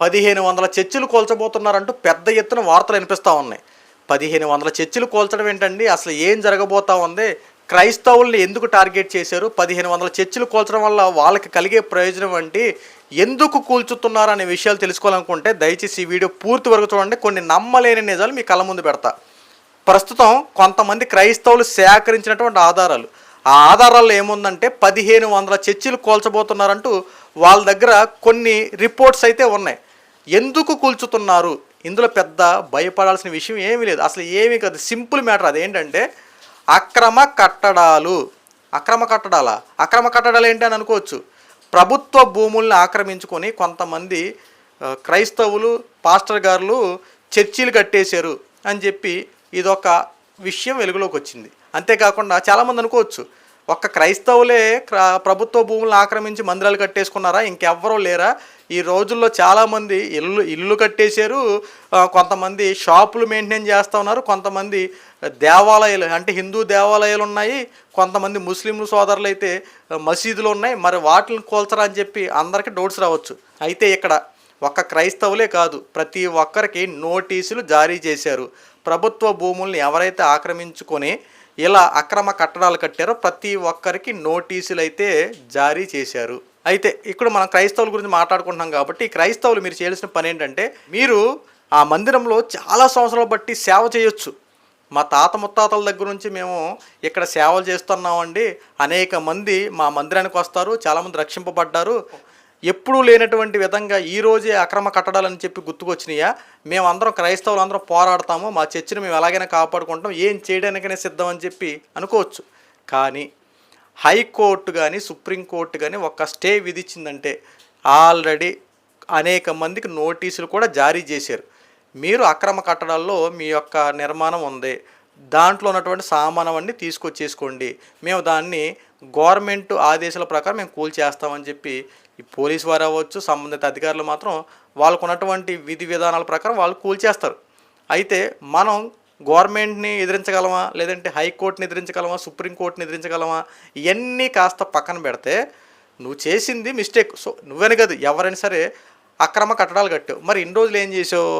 పదిహేను వందల చర్చిలు కూల్చబోతున్నారంటూ పెద్ద ఎత్తున వార్తలు వినిపిస్తూ ఉన్నాయి. పదిహేను వందల చర్చిలు కూల్చడం ఏంటండి? అసలు ఏం జరగబోతా ఉంది? క్రైస్తవుల్ని ఎందుకు టార్గెట్ చేశారు? పదిహేను వందల చర్చిలు కూల్చడం వల్ల వాళ్ళకి కలిగే ప్రయోజనం వంటి ఎందుకు కూల్చుతున్నారు అనే విషయాలు తెలుసుకోవాలనుకుంటే దయచేసి ఈ వీడియో పూర్తి వరకు చూడండి. కొన్ని నమ్మలేని నిజాలు మీ కళ్ళ ముందు పెడతా. ప్రస్తుతం కొంతమంది క్రైస్తవులు సేకరించినటువంటి ఆధారాలు. ఆ ఆధారాల్లో ఏముందంటే పదిహేను వందల చర్చిలు కూల్చబోతున్నారంటూ వాళ్ళ దగ్గర కొన్ని రిపోర్ట్స్ అయితే ఉన్నాయి. ఎందుకు కూల్చుతున్నారు? ఇందులో పెద్ద భయపడాల్సిన విషయం ఏమీ లేదు. అసలు ఏమీ కాదు. సింపుల్ మ్యాటర్ అదేంటంటే అక్రమ కట్టడాలు. అక్రమ కట్టడాలా? అక్రమ కట్టడాలు ఏంటి అని అనుకోవచ్చు. ప్రభుత్వ భూముల్ని ఆక్రమించుకొని కొంతమంది క్రైస్తవులు పాస్టర్ గారులు చర్చీలు కట్టేశారు అని చెప్పి ఇదొక విషయం వెలుగులోకి వచ్చింది. అంతేకాకుండా చాలామంది అనుకోవచ్చు ఒక్క క్రైస్తవులే ప్రభుత్వ భూములను ఆక్రమించి మందిరాలు కట్టేసుకున్నారా? ఇంకెవ్వరూ లేరా? ఈ రోజుల్లో చాలామంది ఇల్లు ఇల్లు కట్టేశారు. కొంతమంది షాపులు మెయింటైన్ చేస్తూ ఉన్నారు. కొంతమంది దేవాలయాలు అంటే హిందూ దేవాలయాలు ఉన్నాయి. కొంతమంది ముస్లింలు సోదరులు అయితే మసీదులు ఉన్నాయి. మరి వాటిని కోల్చరా అని చెప్పి అందరికీ డౌట్స్ రావచ్చు. అయితే ఇక్కడ ఒక్క క్రైస్తవులే కాదు ప్రతి ఒక్కరికి నోటీసులు జారీ చేశారు. ప్రభుత్వ భూముల్ని ఎవరైతే ఆక్రమించుకొని ఇలా అక్రమ కట్టడాలు కట్టారో ప్రతి ఒక్కరికి నోటీసులు అయితే జారీ చేశారు. అయితే ఇక్కడ మనం క్రైస్తవుల గురించి మాట్లాడుకుంటున్నాం కాబట్టి క్రైస్తవులు మీరు చేయాల్సిన పని ఏంటంటే మీరు ఆ మందిరంలో చాలా సంవత్సరాలు బట్టి సేవ చేయొచ్చు. మా తాత ముత్తాతల దగ్గర నుంచి మేము ఇక్కడ సేవలు చేస్తున్నామండి. అనేక మంది మా మందిరానికి వస్తారు. చాలామంది రక్షింపబడ్డారు. ఎప్పుడూ లేనటువంటి విధంగా ఈరోజే అక్రమ కట్టడాలని చెప్పి గుర్తుకొచ్చినాయా? మేమందరం క్రైస్తవులు అందరం పోరాడతాము మా చర్చిని మేము ఎలాగైనా కాపాడుకుంటాం ఏం చేయడానికైనా సిద్ధం అని చెప్పి అనుకోవచ్చు. కానీ హైకోర్టు కానీ సుప్రీంకోర్టు కానీ ఒక స్టే విధించిందంటే ఆల్రెడీ అనేక మందికి నోటీసులు కూడా జారీ చేశారు. మీరు అక్రమ కట్టడాల్లో మీ యొక్క నిర్మాణం ఉంది దాంట్లో ఉన్నటువంటి సామానం అన్ని తీసుకొచ్చేసుకోండి మేము దాన్ని గవర్నమెంట్ ఆదేశాల ప్రకారం మేము కూల్ చేస్తామని చెప్పి ఈ పోలీస్ వారు అవ్వచ్చు సంబంధిత అధికారులు మాత్రం వాళ్ళకు ఉన్నటువంటి విధి విధానాల ప్రకారం వాళ్ళు కూల్చేస్తారు. అయితే మనం గవర్నమెంట్ని ఎదిరించగలమా లేదంటే హైకోర్టుని ఎదిరించగలమా సుప్రీంకోర్టుని ఎదిరించగలమా ఇవన్నీ కాస్త పక్కన పెడితే నువ్వు చేసింది మిస్టేక్. సో నువ్వని కాదు ఎవరైనా సరే అక్రమ కట్టడాలు కట్టావు. మరి ఇన్ని రోజులు ఏం చేసావు?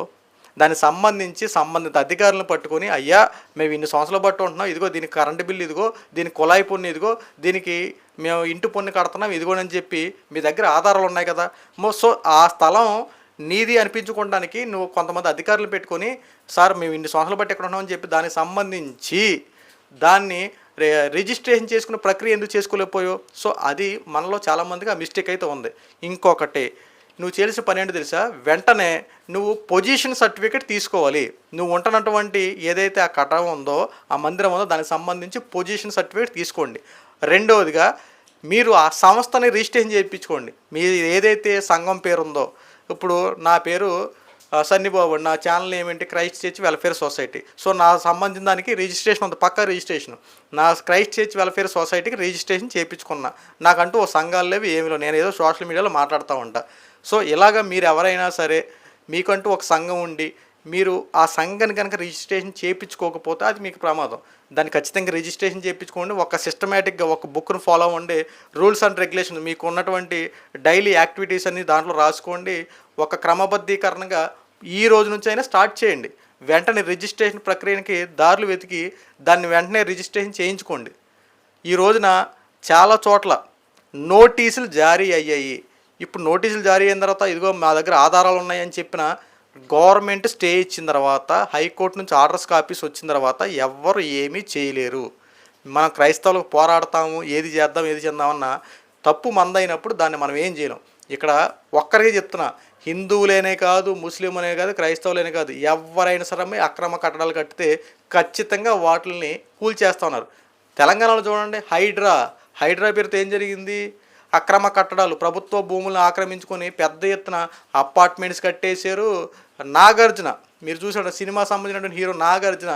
దానికి సంబంధించి సంబంధిత అధికారులను పట్టుకొని అయ్యా మేము ఇన్ని సంవత్సరాలు బట్టి ఉంటున్నాం ఇదిగో దీనికి కరెంటు బిల్లు ఇదిగో దీనికి కుళాయి పొన్ను ఇదిగో దీనికి మేము ఇంటి పన్ను కడుతున్నాం ఇదిగోనని చెప్పి మీ దగ్గర ఆధారాలు ఉన్నాయి కదా. మో సో ఆ స్థలం నీది అనిపించుకోవడానికి నువ్వు కొంతమంది అధికారులు పెట్టుకొని సార్ మేము ఇన్ని సంవత్సరాలు బట్టి ఎక్కడ ఉన్నామని చెప్పి దానికి సంబంధించి దాన్ని రిజిస్ట్రేషన్ చేసుకునే ప్రక్రియ ఎందుకు చేసుకోలేకపోయో సో అది మనలో చాలామందికి ఆ మిస్టేక్ అయితే ఉంది. ఇంకొకటి నువ్వు చేయాల్సిన పని ఏంటో తెలుసా? వెంటనే నువ్వు పొజిషన్ సర్టిఫికేట్ తీసుకోవాలి. నువ్వు ఉంటున్నటువంటి ఏదైతే ఆ కటం ఉందో ఆ మందిరం ఉందో దానికి సంబంధించి పొజిషన్ సర్టిఫికేట్ తీసుకోండి. రెండవదిగా మీరు ఆ సంస్థని రిజిస్ట్రేషన్ చేయించుకోండి. మీ ఏదైతే సంఘం పేరు ఉందో ఇప్పుడు నా పేరు సన్నిబాబు నా channel ఏమేంటి Christ church welfare society. So నా సంబంధించిన దానికి రిజిస్ట్రేషన్ ఉంది పక్కా రిజిస్ట్రేషన్. నా క్రైస్ట్ చర్చ్ వెల్ఫేర్ సొసైటీకి రిజిస్ట్రేషన్ చేయించుకున్నా. నాకంటూ ఓ సంఘాలు లేవు ఏమి లేవు. నేను ఏదో సోషల్ మీడియాలో మాట్లాడుతూ ఉంటా. సో ఇలాగ మీరు ఎవరైనా సరే మీకంటూ ఒక సంఘం ఉండి మీరు ఆ సంఘాన్ని కనుక రిజిస్ట్రేషన్ చేయించుకోకపోతే అది మీకు ప్రమాదం. దాన్ని ఖచ్చితంగా రిజిస్ట్రేషన్ చేయించుకోండి. ఒక సిస్టమేటిక్గా ఒక బుక్ను ఫాలో అవ్వండి. రూల్స్ అండ్ రెగ్యులేషన్ మీకు ఉన్నటువంటి డైలీ యాక్టివిటీస్ అన్ని దాంట్లో రాసుకోండి. ఒక క్రమబద్ధీకరణగా ఈ రోజు నుంచి అయినా స్టార్ట్ చేయండి. వెంటనే రిజిస్ట్రేషన్ ప్రక్రియకి దారులు వెతికి దాన్ని వెంటనే రిజిస్ట్రేషన్ చేయించుకోండి. ఈ రోజున చాలా చోట్ల నోటీసులు జారీ అయ్యాయి. ఇప్పుడు నోటీసులు జారీ అయిన తర్వాత ఇదిగో మా దగ్గర ఆధారాలు ఉన్నాయని చెప్పిన గవర్నమెంట్ స్టే ఇచ్చిన తర్వాత హైకోర్టు నుంచి ఆర్డర్స్ కాపీస్ వచ్చిన తర్వాత ఎవ్వరు ఏమీ చేయలేరు. మనం క్రైస్తవులకు పోరాడతాము ఏది చేద్దాం ఏది చేద్దామన్నా తప్పు మందైనప్పుడు దాన్ని మనం ఏం చేయలేం. ఇక్కడ ఒక్కరికే చెప్తున్నా హిందువులేనే కాదు ముస్లింలనే కాదు క్రైస్తవులేనే కాదు ఎవరైనా సరే అక్రమ కట్టడాలు కట్టితే ఖచ్చితంగా వాటిని కూల్చేస్తా ఉన్నారు. తెలంగాణలో చూడండి హైడ్రా. హైడ్రా పేరుతో ఏం జరిగింది? అక్రమ కట్టడాలు ప్రభుత్వ భూములను ఆక్రమించుకొని పెద్ద ఎత్తున అపార్ట్మెంట్స్ కట్టేశారు నాగార్జున. మీరు చూసాడు సినిమా సంబంధించినటువంటి హీరో నాగార్జున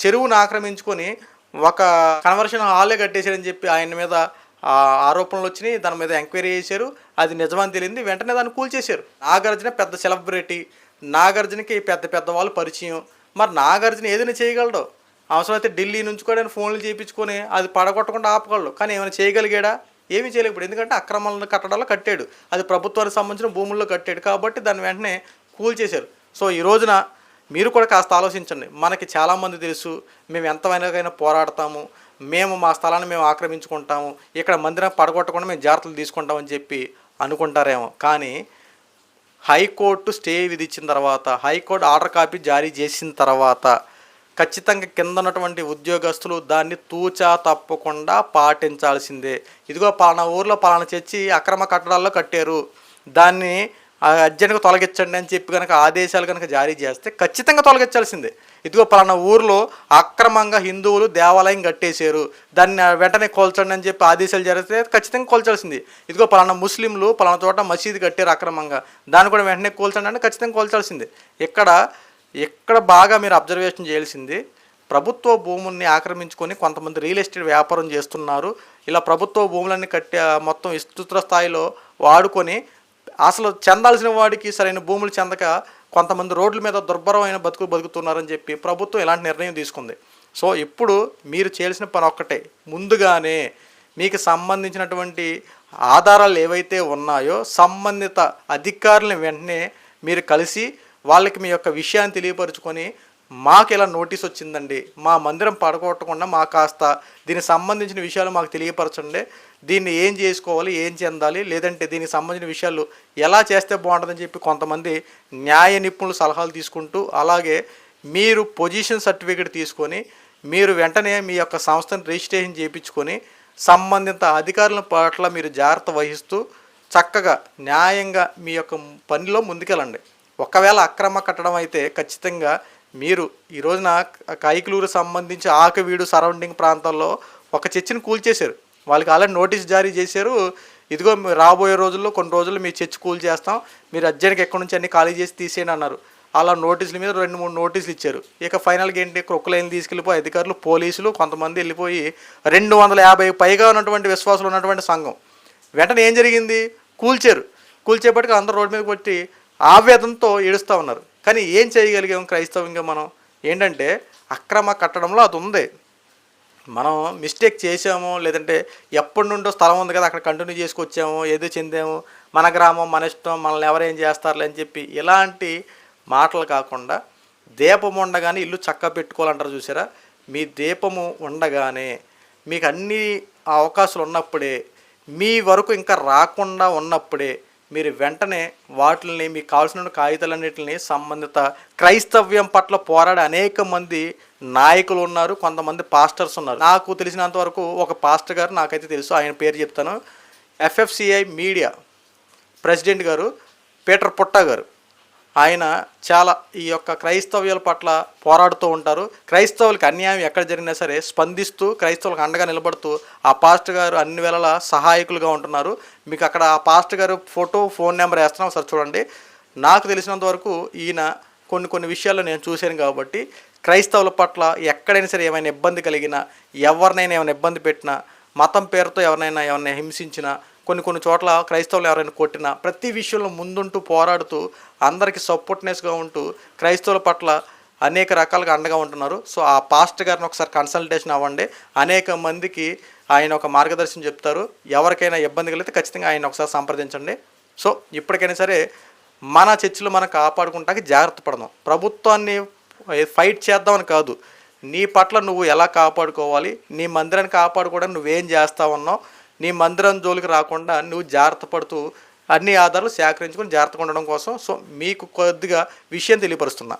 చెరువును ఆక్రమించుకొని ఒక కన్వర్షన్ హాలే కట్టేశారని చెప్పి ఆయన మీద ఆరోపణలు వచ్చినాయి. దాని మీద ఎంక్వైరీ చేశారు. అది నిజమని తెలియంది వెంటనే దాన్ని కూల్చేశారు. నాగార్జున పెద్ద సెలబ్రిటీ. నాగార్జునకి పెద్ద పెద్ద వాళ్ళు పరిచయం. మరి నాగార్జున ఏదైనా చేయగలడు? అవసరమైతే ఢిల్లీ నుంచి కూడా ఫోన్లు చేయించుకొని అది పడగొట్టకుండా ఆపగలడు. కానీ ఏమైనా చేయగలిగాడా? ఏమీ చేయలేదు ఇప్పుడు. ఎందుకంటే అక్రమాలను కట్టడాల్లో కట్టాడు. అది ప్రభుత్వానికి సంబంధించిన భూముల్లో కట్టాడు. కాబట్టి దాన్ని వెంటనే కూల్చేశారు సో ఈ రోజున మీరు కూడా కాస్త ఆలోచించండి. మనకి చాలామంది తెలుసు మేము ఎంతమైనాకైనా పోరాడతాము మేము మా స్థలాన్ని మేము ఆక్రమించుకుంటాము ఇక్కడ మందిరం పడగొట్టకుండా మేము జాగ్రత్తలు తీసుకుంటామని చెప్పి అనుకుంటారేమో. కానీ హైకోర్టు స్టే విధించిన తర్వాత హైకోర్టు ఆర్డర్ కాపీ జారీ చేసిన తర్వాత ఖచ్చితంగా కింద ఉన్నటువంటి ఉద్యోగస్తులు దాన్ని తూచా తప్పకుండా పాటించాల్సిందే. ఇదిగో పలానా ఊర్లో పలానా చర్చి అక్రమ కట్టడాల్లో కట్టారు. దాన్ని అర్జెంట్గా తొలగించండి అని చెప్పి కనుక ఆదేశాలు కనుక జారీ చేస్తే ఖచ్చితంగా తొలగించాల్సిందే. ఇదిగో పలానా ఊర్లో అక్రమంగా హిందువులు దేవాలయం కట్టేశారు. దాన్ని వెంటనే కోల్చండి అని చెప్పి ఆదేశాలు జరిగితే ఖచ్చితంగా కోల్చాల్సింది. ఇదిగో పలానా ముస్లింలు పలానా చోట మసీదు కట్టారు అక్రమంగా. దాన్ని కూడా వెంటనే కోల్చండి అంటే ఖచ్చితంగా కోల్చాల్సిందే. ఇక్కడ ఇక్కడ బాగా మీరు అబ్జర్వేషన్ చేయాల్సింది ప్రభుత్వ భూముల్ని ఆక్రమించుకొని కొంతమంది రియల్ ఎస్టేట్ వ్యాపారం చేస్తున్నారు. ఇలా ప్రభుత్వ భూములన్నీ కట్టి మొత్తం విస్తృత స్థాయిలో వాడుకొని అసలు చెందాల్సిన వాడికి సరైన భూములు చెందక కొంతమంది రోడ్ల మీద దుర్భరమైన బతుకులు బతుకుతున్నారని చెప్పి ప్రభుత్వం ఇలాంటి నిర్ణయం తీసుకుంది. సో ఇప్పుడు మీరు చేయాల్సిన పని ఒక్కటే. ముందుగానే మీకు సంబంధించినటువంటి ఆధారాలు ఏవైతే ఉన్నాయో సంబంధిత అధికారులను వెంటనే మీరు కలిసి వాళ్ళకి మీ యొక్క విషయాన్ని తెలియపరుచుకొని మాకు ఇలా నోటీస్ వచ్చిందండి? మా మందిరం పడగొట్టకుండా మా కాస్త దీనికి సంబంధించిన విషయాలు మాకు తెలియపరచండి. దీన్ని ఏం చేసుకోవాలి? ఏం చెందాలి? లేదంటే దీనికి సంబంధించిన విషయాలు ఎలా చేస్తే బాగుంటుందని చెప్పి కొంతమంది న్యాయ నిపుణులు సలహాలు తీసుకుంటూ అలాగే మీరు పొజిషన్ సర్టిఫికేట్ తీసుకొని మీరు వెంటనే మీ యొక్క సంస్థను రిజిస్ట్రేషన్ చేయించుకొని సంబంధిత అధికారుల పట్ల మీరు జాగ్రత్త వహిస్తూ చక్కగా న్యాయంగా మీ యొక్క పనిలో ముందుకెళ్ళండి. ఒకవేళ అక్రమ కట్టడం అయితే ఖచ్చితంగా మీరు ఈ రోజున కైకులూరు సంబంధించి ఆకవీడు సరౌండింగ్ ప్రాంతాల్లో ఒక చర్చిని కూల్చేశారు. వాళ్ళకి ఆల్రెడీ నోటీస్ జారీ చేశారు. ఇదిగో రాబోయే రోజుల్లో కొన్ని రోజులు మీ చర్చ్ కూల్ చేస్తాం. మీరు అర్జెంట్గా ఎక్కడి నుంచి అన్ని ఖాళీ చేసి తీసేయండి అన్నారు. అలా నోటీసుల మీద రెండు మూడు నోటీసులు ఇచ్చారు. ఇక ఫైనల్గా ఏంటి? క్రొక్కలైన్ తీసుకెళ్ళిపోయి అధికారులు పోలీసులు కొంతమంది వెళ్ళిపోయి రెండు వందల యాభై పైగా ఉన్నటువంటి విశ్వాసులు ఉన్నటువంటి సంఘం. వెంటనే ఏం జరిగింది? కూల్చారు. కూల్చేపటికి అందరూ రోడ్డు మీద కొట్టి ఆవేదంతో ఏడుస్తూ ఉన్నారు. కానీ ఏం చేయగలిగాం క్రైస్తవంగా మనం? ఏంటంటే అక్రమ కట్టడంలో అది ఉంది. మనం మిస్టేక్ చేసాము లేదంటే ఎప్పటి నుండో స్థలం ఉంది కదా అక్కడ కంటిన్యూ చేసుకొచ్చాము ఏదో చెందాము మన గ్రామం మన ఇష్టం మనల్ని ఎవరేం చేస్తారులే అని చెప్పి ఇలాంటి మాటలు కాకుండా దీపం ఉండగానే ఇల్లు చక్క పెట్టుకోవాలంటారు చూసారా? మీ దీపము ఉండగానే మీకు అన్ని అవకాశాలు ఉన్నప్పుడే మీ వరకు ఇంకా రాకుండా ఉన్నప్పుడే మీరు వెంటనే వాటిని మీకు కావాల్సిన కాగితాలన్నింటిని సంబంధిత క్రైస్తవ్యం పట్ల పోరాడే అనేక మంది నాయకులు ఉన్నారు కొంతమంది పాస్టర్స్ ఉన్నారు. నాకు తెలిసినంత వరకు ఒక పాస్టర్ గారు నాకైతే తెలుసు ఆయన పేరు చెప్తాను. ఎఫ్ఎఫ్సిఐ మీడియా ప్రెసిడెంట్ గారు పీటర్ పుట్ట గారు. ఆయన చాలా ఈ యొక్క క్రైస్తవ్యుల పట్ల పోరాడుతూ ఉంటారు. క్రైస్తవులకి అన్యాయం ఎక్కడ జరిగినా సరే స్పందిస్తూ క్రైస్తవులకు అండగా నిలబడుతూ ఆ పాస్టర్ గారు అన్ని వేళల సహాయకులుగా ఉంటున్నారు. మీకు అక్కడ ఆ పాస్టర్ గారు ఫోటో ఫోన్ నెంబర్ వేస్తున్నాం సార్ చూడండి. నాకు తెలిసినంత వరకు ఈయన కొన్ని కొన్ని విషయాల్లో నేను చూశాను కాబట్టి క్రైస్తవుల పట్ల ఎక్కడైనా సరే ఏమైనా ఇబ్బంది కలిగినా ఎవరినైనా ఏమైనా ఇబ్బంది పెట్టినా మతం పేరుతో ఎవరినైనా ఏమైనా హింసించినా కొన్ని కొన్ని చోట్ల క్రైస్తవులు ఎవరైనా కొట్టినా ప్రతి విషయంలో ముందుంటూ పోరాడుతూ అందరికీ సపోర్ట్నెస్గా ఉంటూ క్రైస్తవుల పట్ల అనేక రకాలుగా అండగా ఉంటున్నారు. సో ఆ పాస్టర్ గారిని ఒకసారి కన్సల్టేషన్ అవ్వండి. అనేక మందికి ఆయన ఒక మార్గదర్శనం చెప్తారు. ఎవరికైనా ఇబ్బంది కలిగితే ఖచ్చితంగా ఆయన ఒకసారి సంప్రదించండి. సో ఇప్పటికైనా సరే మన చర్చిలో మనం కాపాడుకుంటానికి జాగ్రత్త పడదాం. ప్రభుత్వాన్ని ఫైట్ చేద్దామని కాదు. నీ పట్ల నువ్వు ఎలా కాపాడుకోవాలి? నీ మందిరాన్ని కాపాడుకోవడానికి నువ్వేం చేస్తావన్నావు నీ మందిరం జోలికి రాకుండా నువ్వు జాగ్రత్త పడుతూ అన్ని ఆధారాలు సేకరించుకొని జాగ్రత్తగా ఉండడం కోసం సో మీకు కొద్దిగా విషయం తెలియపరుస్తున్నా.